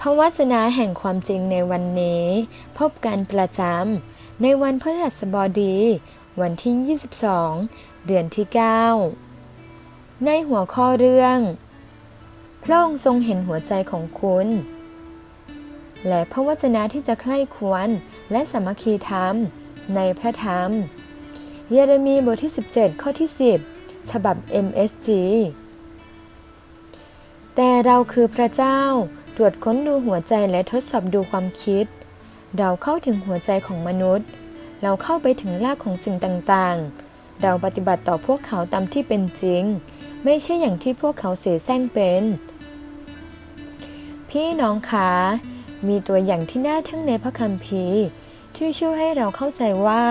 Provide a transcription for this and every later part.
พระวจนะแห่งความจริงในวันนี้ พบกันประจำในวันพฤหัสบดี วันที่ 22 เดือนที่ 9 ในหัวข้อเรื่อง พระองค์ทรงเห็นหัวใจของคุณ และพระวจนะที่จะใคร่ควรและสามัคคีธรรมในพระธรรม เยเรมีบทที่ 17 ข้อที่ 10 ฉบับ MSG แต่เราคือพระเจ้า ตรวจค้นดูหัวใจและทดสอบดูความคิด เราเข้าถึงหัวใจของมนุษย์ เราเข้าไปถึงรากของสิ่งต่างๆ เราปฏิบัติต่อพวกเขาตามที่เป็นจริง ไม่ใช่อย่างที่พวกเขาเสแสร้งเป็น พี่น้องคะมีตัวอย่างที่น่าทึ่งในพระคัมภีร์ ที่ช่วยให้เราเข้าใจว่า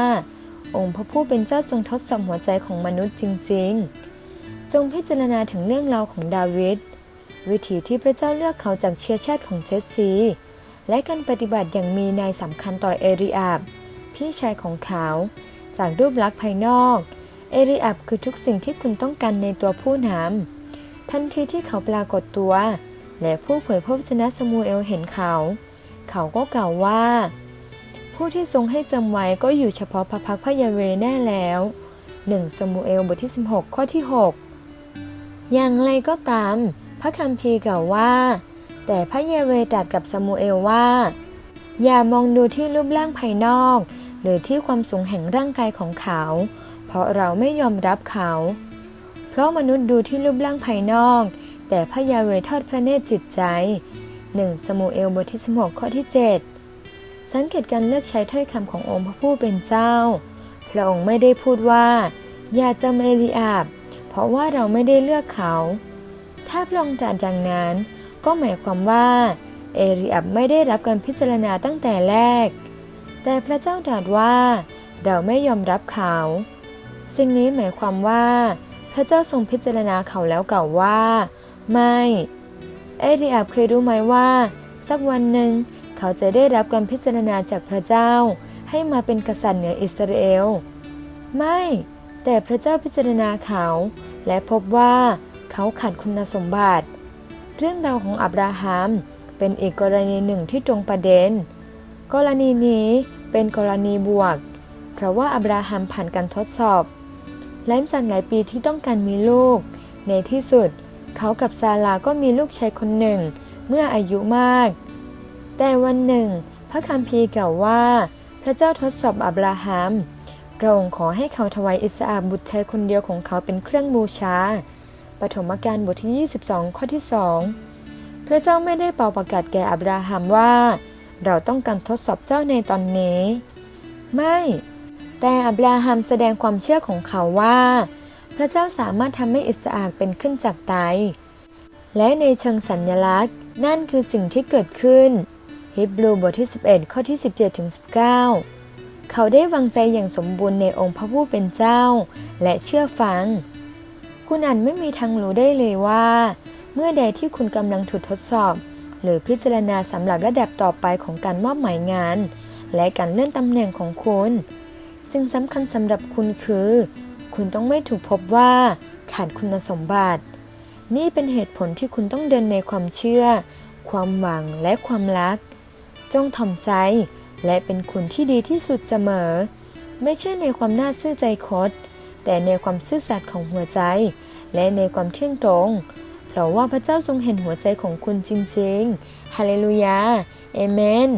องค์พระผู้เป็นเจ้าทรงทดสอบหัวใจของมนุษย์จริง ๆ จงพิจารณาถึงเรื่องราวของดาวิด วิธีที่พระเจ้าเลือกเขาจากเชื้อชาติของเจสซี และการปฏิบัติอย่างมีนายสำคัญต่อเอริอาบ พี่ชายของเขา จากรูปลักษณ์ภายนอก เอริอาบคือทุกสิ่งที่คุณต้องการในตัวผู้นำทันทีที่เขาปรากฏตัว และผู้เผยพระวจนะสมูเอลเห็นเขา เขาก็กล่าวว่า ผู้ที่ทรงให้จำไว้ก็อยู่เฉพาะพระพักตร์พระยาเวแน่แล้ว1สมูเอลบทที่ 16 ข้อที่ 6 อย่างไรก็ตาม ระคัมภีร์กล่าวว่า แต่พระเยาเวตรัสกับซามูเอลว่า อย่ามองดูที่รูปร่างภายนอก หรือที่ความสูงแห่งร่างกายของเขา เพราะเราไม่ยอมรับเขา เพราะมนุษย์ดูที่รูปร่างภายนอก แต่พระยาเวทอดพระเนตรจิตใจ1สมูเอลบทที่16ข้อที่ 7 สังเกตการเลือกใช้ถ้อยคำขององค์พระผู้เป็นเจ้า พระองค์ไม่ได้พูดว่า อย่าจำเอลีอาบ เพราะว่าเราไม่ได้เลือกเขา ถ้าพระองค์ตรัสอย่างนั้น ก็หมายความว่า เอริอับไม่ได้รับการพิจารณาตั้งแต่แรก แต่พระเจ้าตรัสว่า เราไม่ยอมรับเขาสิ่งนี้หมายความว่า พระเจ้าทรงพิจารณาเขาแล้วกล่าวว่า ไม่ เอริอับเคยรู้ไหมว่า สักวันหนึ่ง เขาจะได้รับการพิจารณาจากพระเจ้า ให้มาเป็นกษัตริย์เหนืออิสราเอล ไม่ แต่พระเจ้าพิจารณาเขา และพบว่า เขาขาดคุณสมบัติ เรื่องราวของอับราฮัมเป็นอีกกรณีหนึ่งที่ตรงประเด็น กรณีนี้เป็นกรณีบวก เพราะว่าอับราฮัมผ่านการทดสอบหลังจากหลายปีที่ต้องการมีลูก ในที่สุด เขากับซาลาก็มีลูกชายคนหนึ่ง เมื่ออายุมาก แต่วันหนึ่ง พระคัมภีร์กล่าวว่า พระเจ้าทดสอบอับราฮัมพระองค์ขอให้เขาถวายอิสอาบุตรชายคนเดียวของเขาเป็นเครื่องบูชา ปฐมกาลบทที่ 22 ข้อที่ 2 พระเจ้าไม่ได้เป่าประกาศแก่อับราฮัมว่า เราต้องการทดสอบเจ้าในตอนนี้ ไม่ แต่อับราฮัมแสดงความเชื่อของเขาว่า พระเจ้าสามารถทำให้อิสอาเป็นขึ้นจากตายและในเชิงสัญลักษณ์ นั่นคือสิ่งที่เกิดขึ้นฮิบรูบทที่ 11 ข้อที่ 17ถึง19 เขาได้วางใจอย่างสมบูรณ์ในองค์พระผู้เป็นเจ้า และเชื่อฟัง คุณอาจไม่มีทางรู้ได้เลยว่า เมื่อใดที่คุณกำลังถูกทดสอบ หรือพิจารณาสำหรับระดับต่อไปของการมอบหมายงาน และการเลื่อนตำแหน่งของคุณสิ่งสำคัญสำหรับคุณคือ คุณต้องไม่ถูกพบว่าขาดคุณสมบัติ นี่เป็นเหตุผลที่คุณต้องเดินในความเชื่อ ความหวังและความรัก จงถ่อมใจและเป็นคุณที่ดีที่สุดเสมอ ไม่ใช่ในความน่าซื่อใจคด แต่ในความซื่อสัตย์ของหัวใจ และในความเที่ยงตรง เพราะว่าพระเจ้าทรงเห็นหัวใจของคุณจริงๆ ฮาเลลูยา เอเมน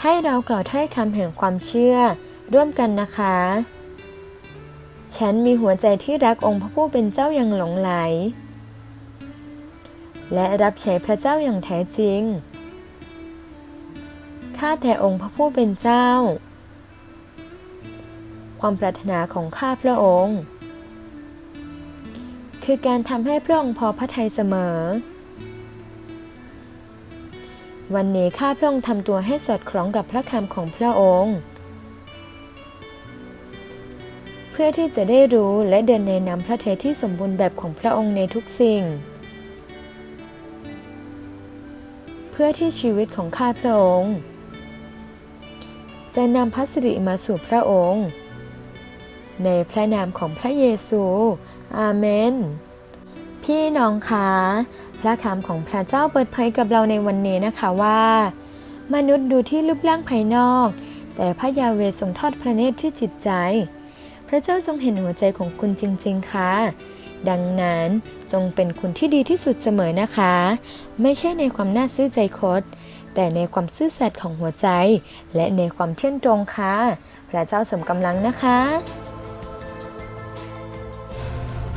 ให้เรากล่าวถ้อยคำแห่งความเชื่อร่วมกันนะคะ ฉันมีหัวใจที่รักองค์พระผู้เป็นเจ้าอย่างหลงไหล และรับใช้พระเจ้าอย่างแท้จริง ข้าแต่องค์พระผู้เป็นเจ้า ความปรารถนาของข้าพระองค์ คือการทำให้พระองค์พอพระทัยเสมอ วันนี้ข้าพระองค์ทำตัวให้สอดคล้องกับพระคำของพระองค์ เพื่อที่จะได้รู้และเดินในนำพระทัยที่สมบูรณ์แบบของพระองค์ในทุกสิ่ง เพื่อที่ชีวิตของข้าพระองค์จะนำพระสิริมาสู่พระองค์ ในพระนามของพระเยซู อาเมน พี่น้องคะ พระคำของพระเจ้าเปิดเผยกับเราในวันนี้นะคะว่า มนุษย์ดูที่รูปร่างภายนอก แต่พระยาเวทรงทอดพระเนตรที่จิตใจ พระเจ้าทรงเห็นหัวใจของคุณจริง ๆค่ะ ดังนั้นจงเป็นคุณที่ดีที่สุดเสมอนะคะ ไม่ใช่ในความน่าซื่อใจคดแต่ในความซื่อสัตย์ของหัวใจ และในความเที่ยงตรงค่ะ พระเจ้าสมกำลังนะคะ